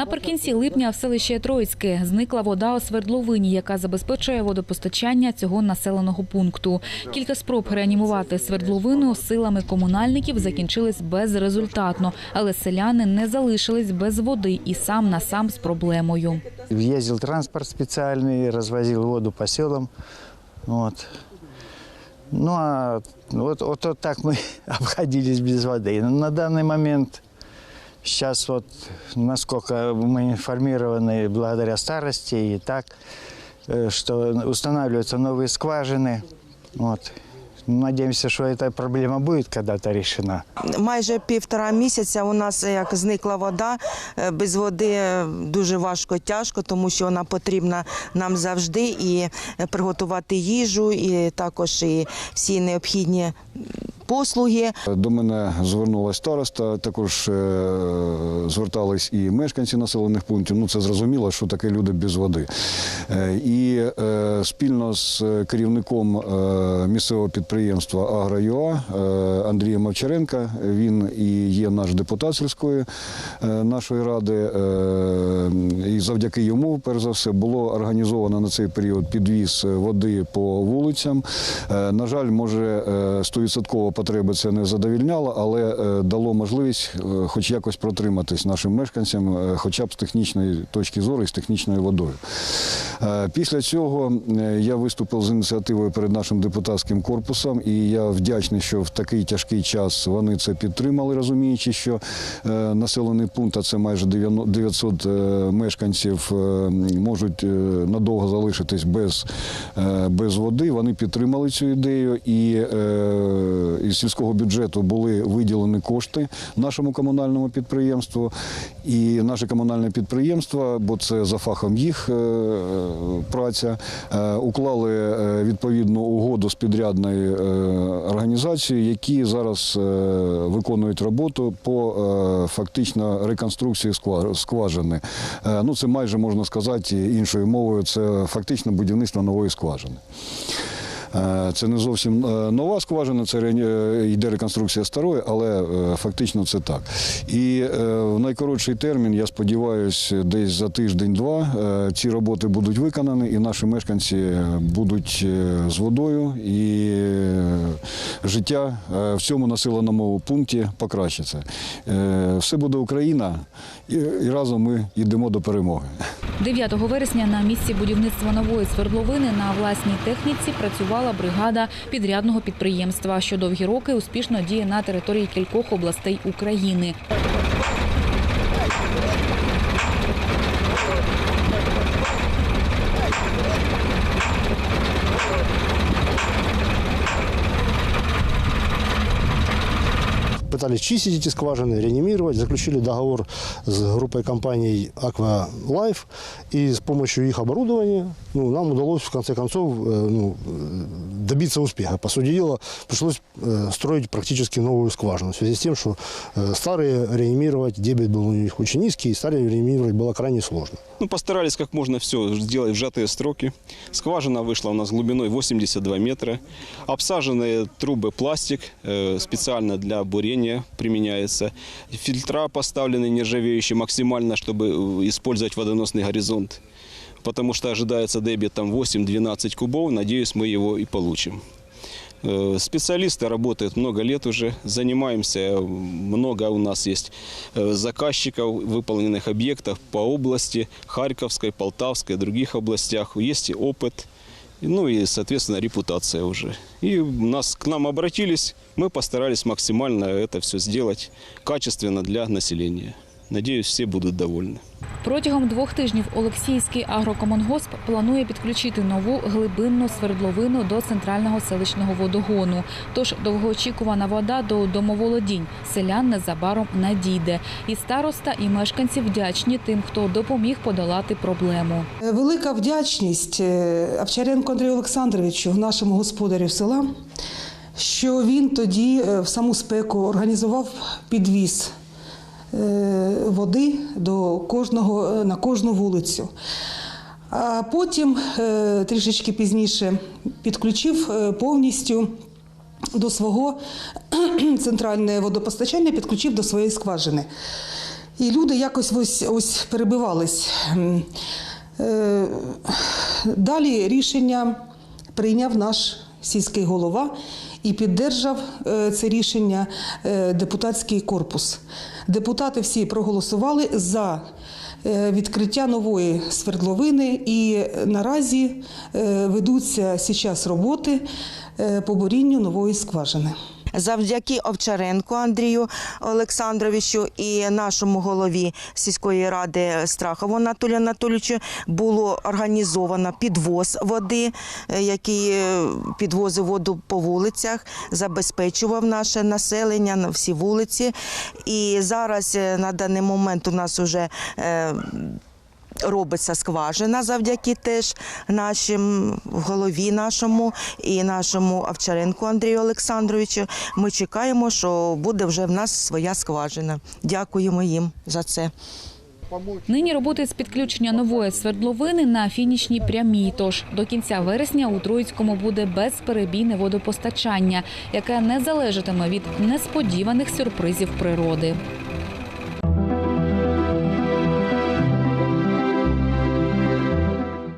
Наприкінці липня в селищі Троїцьке зникла вода у свердловині, яка забезпечує водопостачання цього населеного пункту. Кілька спроб реанімувати свердловину силами комунальників закінчились безрезультатно, але селяни не залишились без води і сам на сам з проблемою. Ездил транспорт специальный, развозил воду по селам. Вот. Ну а вот, вот, вот так мы обходились без воды. Но на данный момент сейчас вот, насколько мы информированы благодаря старости и так, э, что устанавливаются новые скважины. Вот. Надеемся, что эта проблема будет когда-то решена. Майже півтора місяця у нас як зникла вода. Е, Без води е, дуже важко, тяжко, тому що вона потрібна нам завжди і е, приготувати їжу, і також і всі необхідні м, послуги. До мене звернулася староста, також е, звертались і мешканці населених пунктів. Ну це зрозуміло, що таке люди без води. Е, І е, спільно з керівником місцевого підприємства «Агро.ЮА» Андрієм Овчаренка, він і є наш депутат сільської нашої ради. І завдяки йому, перш за все, було організовано на цей період підвіз води по вулицям. На жаль, може, е, стовідсотково потреби це не задовільняло, але е, дало можливість е, хоч якось протриматись нашим мешканцям, е, хоча б з технічної точки зору і з технічною водою. Після цього я виступив з ініціативою перед нашим депутатським корпусом, і я вдячний, що в такий тяжкий час вони це підтримали, розуміючи, що населений пункт, а це майже 900 е, мешканців, можуть надовго залишитись без, без води. Вони підтримали цю ідею, і із сільського бюджету були виділені кошти нашому комунальному підприємству. І наше комунальне підприємство, бо це за фахом їх е, праця, е, уклали е, відповідну угоду з підрядною організацією, які зараз виконують роботу по фактично реконструкції скважини. Ну, це майже можна сказати іншою мовою, це фактично будівництво нової скважини. Е, Це не зовсім е, нова скважина, це е, йде реконструкція старої, але фактично це так. І в найкоротший термін, я сподіваюся, десь за тиждень-два ці роботи будуть виконані, і наші мешканці будуть з водою, і життя в цьому населеному пункті покращиться. Все буде Україна, і разом ми йдемо до перемоги. 9 вересня на місці будівництва нової свердловини на власній техніці працювала бригада підрядного підприємства, що довгі роки успішно діє на території кількох областей України. пытались чистить эти скважины, реанимировать, заключили договор с группой компаний Aqua Life, и с помощью их оборудования ну, нам удалось в конце концов э, ну, э, добиться успеха. По сути дела, пришлось э, строить практически новую скважину в связи с тем, что э, старые реанимировать, дебет был у них очень низкий, и старые реанимировать было крайне сложно. Ну, постарались как можно все сделать в сжатые строки. Скважина вышла у нас глубиной 82 метра. Обсаженные трубы пластик, э, специально для бурения применяется. Фильтра поставлены нержавеющие максимально, чтобы использовать водоносный горизонт. Потому что ожидается дебет там 8-12 кубов. Надеюсь, мы его и получим. Э, Специалисты работают много лет уже, занимаемся, много у нас есть э, заказчиков выполненных объектов по области, Харьковской, Полтавской, других областях. Есть опыт, ну и, соответственно, репутация уже. И нас к нам обратились, мы постарались максимально это все сделать качественно для населения. Надеюсь, все будут довольны. Протягом двох тижнів Олексійський агрокомунгосп планує підключити нову глибинну свердловину до центрального селищного водогону. Тож довгоочікувана вода до домоволодінь селян незабаром надійде. І староста, і мешканці вдячні тим, хто допоміг подолати проблему. Велика вдячність е, Овчаренко Андрію Олександровичу, нашому господарю села, що він тоді е, в саму спеку організував підвіз е, води до кожного, е, на кожну вулицю. А потім е, трішечки пізніше підключив е, повністю до свого центральне водопостачання, підключив до своєї скважини. І люди якось ось, ось перебивались. Е, Далі рішення прийняв наш сільський голова і піддержав е, це рішення е, депутатський корпус. Депутати всі проголосували за е, відкриття нової свердловини, і наразі ведуться зараз роботи по бурінню нової скважини. Завдяки Овчаренку Андрію Олександровичу і нашому голові сільської ради Страхову Анатолію Анатолійовичу було організовано підвоз води, е, який е, підвозив воду по вулицях, забезпечував наше населення на всі вулиці. І зараз е, на даний момент у нас вже робиться скважина завдяки теж нашим голові нашому і нашому Овчаренку Андрію Олександровичу. Ми чекаємо, що буде вже в нас своя скважина. Дякуємо їм за це. Нині роботи з підключення нової свердловини на фінішній прямій. Тож до кінця вересня у Троїцькому буде безперебійне водопостачання, яке не залежатиме від несподіваних сюрпризів природи.